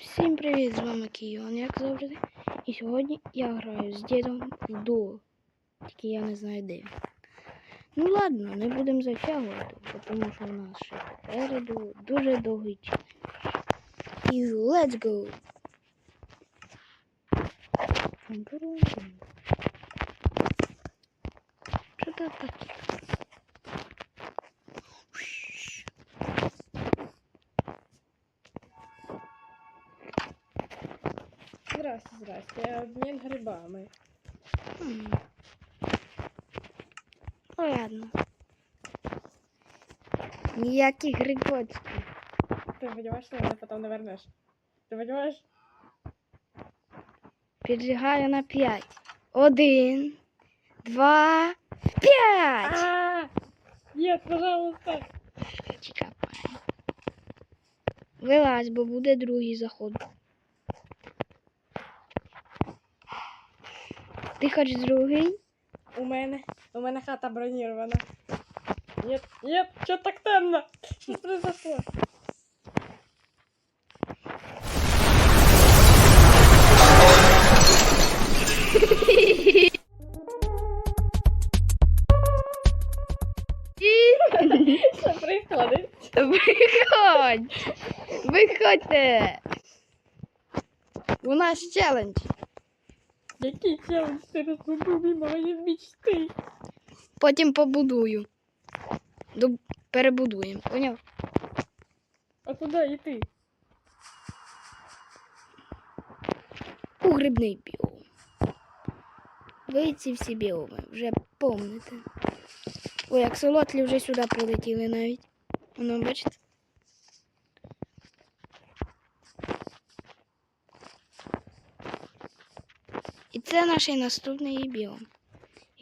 Всім привіт, з вами Кіон, як завжди. І сьогодні я граю з дідом в дуо. Тільки я не знаю де. Ну ладно, не будемо затягувати, тому що у нас ще попереду дуже довгий час. І let's go! Що це таке? Здрасте, здрасте. Обмен грибами. М. Ладно. Ніяких грибочків. Ты понимаешь, что меня потом не вернешь? Ты понимаешь? Піджигаю на п'ять. Один, два, п'ять. А! Нет, пожалуйста. Чекай. Вилазь, бо буде другий заход. Ти хочеш другий? У мене, у мене хата бронирована. Нет, нет, что так темно? Что произошло? Что происходит? Виходь! Виходьте! У нас челендж. Який челендж ти розбудив мимо моєї мечти? Потім побудую. Доб- Перебудуємо. Поняв? А куди йти? У грибний біом. Ви ці всі біоми вже помните. Ой, аксолотлі вже сюди прилетіли навіть. Воно, бачите? Це наш наступний біом.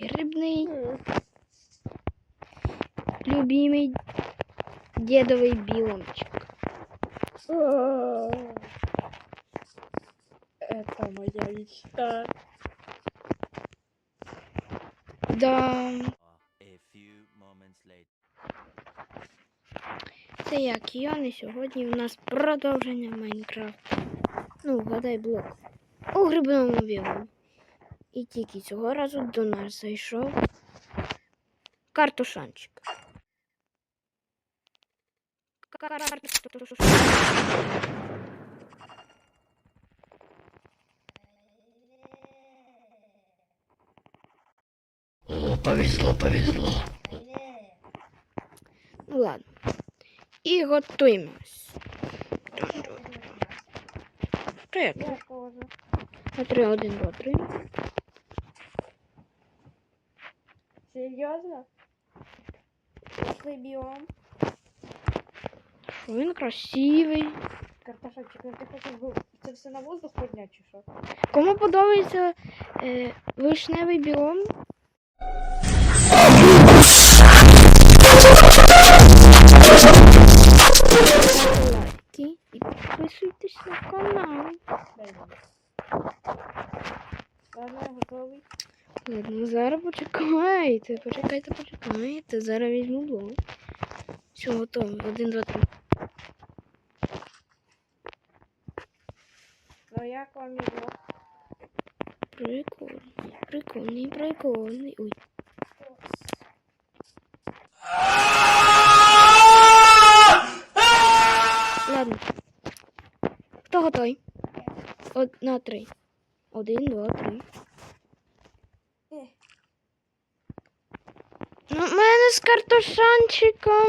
Грибний, любимий дідовий біомчик. Это моя мечта. Да, це я Кіон, і сьогодні у нас продовження Майнкрафту. Ну, вгадай блок. У грибному біомі. І тільки цього разу до нас зайшов картушанчик. Картушанчик. Повезло, повезло. Ну ладно. І готуємось. Привіт. Три, один, два, три. Серьезно? Биом? Що він красивий. Картошечек, ну ти хочеш би це все на воздух підняти чи що? Кому подобається е, вишневий біом? Лайки і підписуйтесь на канал. Ладно, я готовий. Ладно, зараз почекайте, почекайте, почекайте. Зараз візьму блок. Все, готово. Один, два, три. Ну як вам його? Прикольний, прикольний, прикольний. Ой. Ладно. Хто готовий? Од... На три. Один, два, три. В мене з картошанчиком.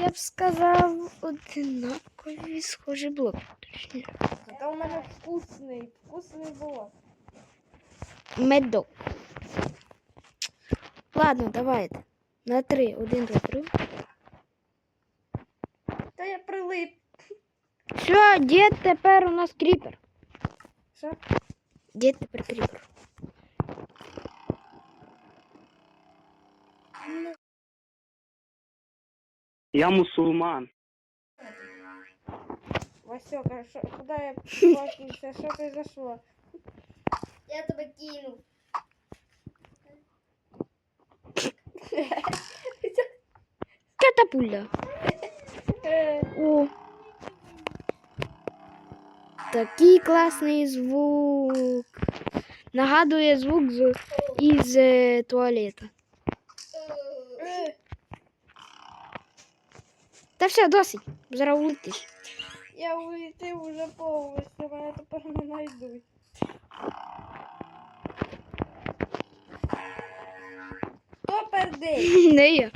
Я б сказав, одинакові схожі блоки. Зато у мене вкусний, вкусний було. Медок. Ладно, давайте. На три. Один, два, три. Та я прилип. Все, дід тепер у нас кріпер. Що? Дід тепер кріпер. Я мусульман. Васёка, шо, куда я плакался? Что произошло? Я тебе кину. Катапуля. Е, О. Такий класний звук. Нагадує звук з, із туалета. Та все, досить. Зараз улетиш. Я улетів уже повністю, мене тепер не знайдуть. Хто пердить? Не я.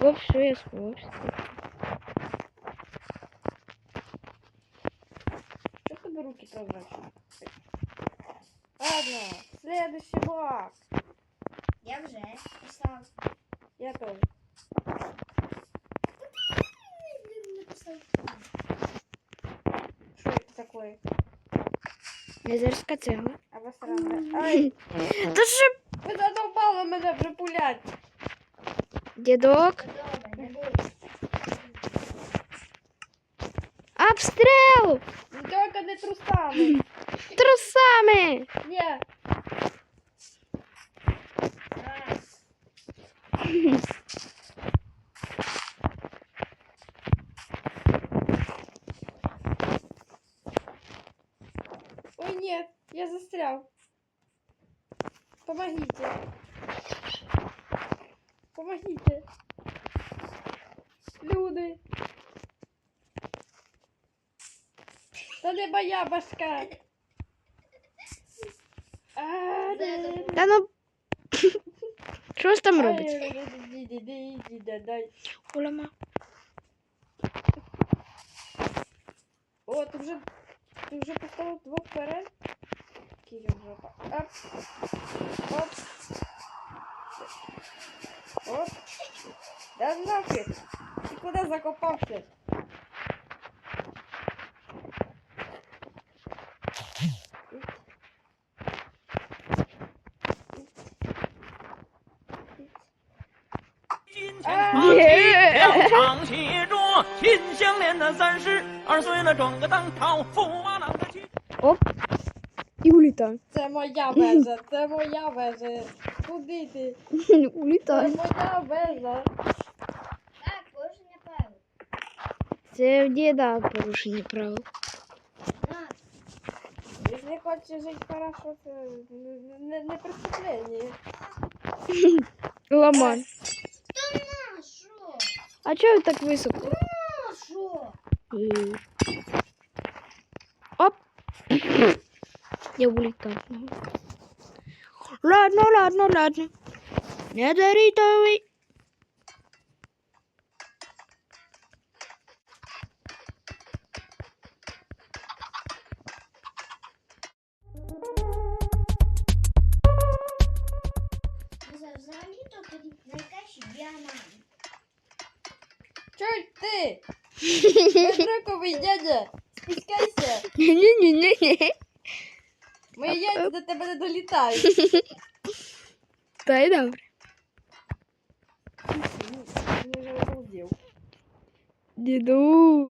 Оп, що я. Что в тебе руки прозрачные? Ладно, следующий блок. Я вже писав. Я тоже. Блін, не писав. Что это такое? Незерська цегла. Обосранная. Ай, Та що, ви задолбали мене вже пулять. дідок? Добре, не бійся. Обстріл! Тільки не трусами. Трусами! Ні. Раз. Ой, нет, я застрял. Помогите. Помогите. Люди. Та не моя башка. А, Та ну. Що ж там робить? Улама. О, ти вже, ти вже поставив двох вперед? Okay, 连的三十二岁了，撞个当朝驸。І улітаю. Це моя вежа, це моя вежа. Куди ти? Це моя вежа. Так, порушення правил. Це в діда порушення правил. На, Если хочешь жить хорошо, то не, не, не. Ламан. то на що? А чого ви так високо? На що? Оп. Я улітав. Ладно, ладно, ладно. Не найкращий. Чуть ты! Безруковый дядя! Спускайся! Ні-ні-ні-ні. Мої яйця до тебе не долітають. Та й добре. Діду.